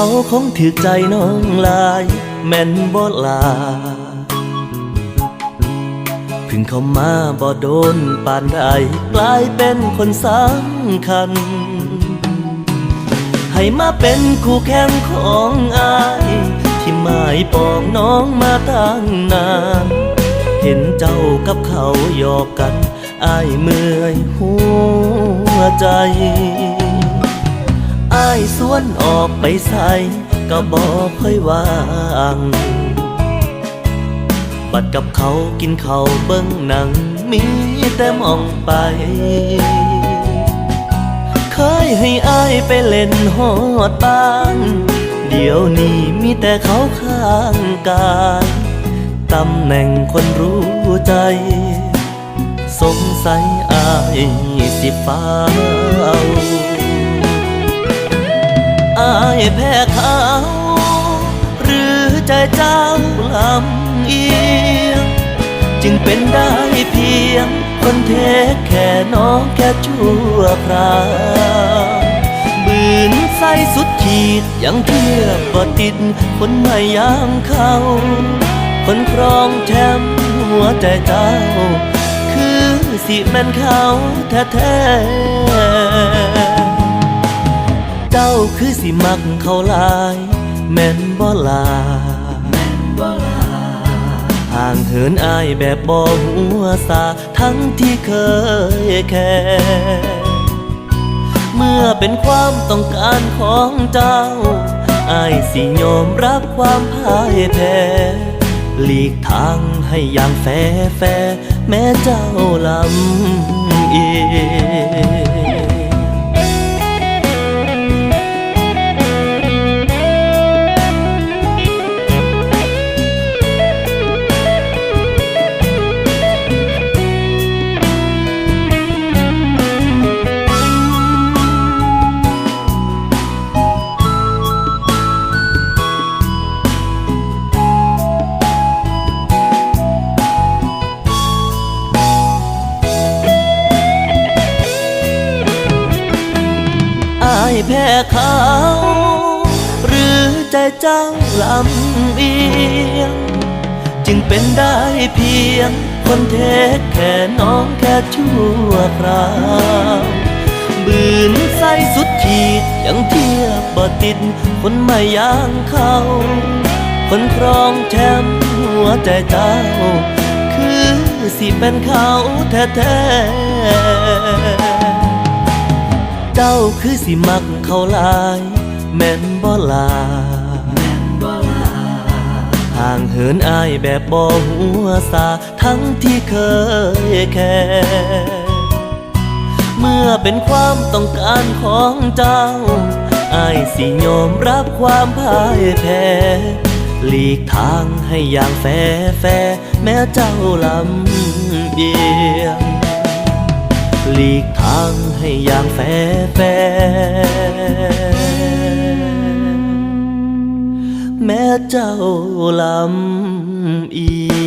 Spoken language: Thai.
าคงถือใจน้องลายแม่นบ่ลาพึ่งเข้ามาบ่โดนปานใดกลายเป็นคนสำคัญ ให้มาเป็นคู่แข่งของอาย ที่หมายปองน้องมาตั้งนาน เห็นเจ้ากับเขาหยอกกันอายเมื่อยหัวใจายสวนออกไปใส่ก็บอกค่อยว่าง บัดกับเขากินเขาเบิ้งหนัง มีแต่มองไป เคยให้อายไปเล่นฮอดบ้านเดี๋ยวนี้มีแต่เขาข้างกายตำแหน่งคนรู้ใจ สงสัยอายสิฟ้าว อายแพ้เขา หรือใจเจ้าลำเอียง จึงเป็นได้เพียง คนเทแค่น้องแค่ชั่วคราวบืนใส่สุดขีดยังเทียบบ่ติด คนไม่ยามเขาคนครองแชมป์หัวใจเจ้า คือสิแม่นเขาแท้ๆ คือสิมักเขาลาย แม่นบ่ลาห่างเหินอายแบบบ่หัวสา ทั้งที่เคยแค่เมื่อเป็นความต้องการของเจ้าอายสิยอมรับความพ่ายแพ้หลีกทางให้อย่างแฟแฟแม้เจ้าลำเอง แพ้เขา หรือใจเจ้าลำเอียง จึงเป็นได้เพียง คนเทแค่น้องแค่ชั่วคราวบืนใส่สุดขีดยังเทียบบ่ติด คนไม่ย่างเขาคนครองแชมป์หัวใจเจ้า คือสิเป็นเขาแท้ๆ คือสิมักเขาลาย แม่นบ่ลาห่างเหินอายแบบบ่หัวสาทั้งที่เคยแค่เมื่อเป็นความต้องการของเจ้าอายสิยอมรับความพ่ายแพ้หลีกทางให้อย่างแฟแฟร์แม้เจ้าลำเอียง หลีกทางให้อย่างแฟแฟร์แม้เจ้าลำอี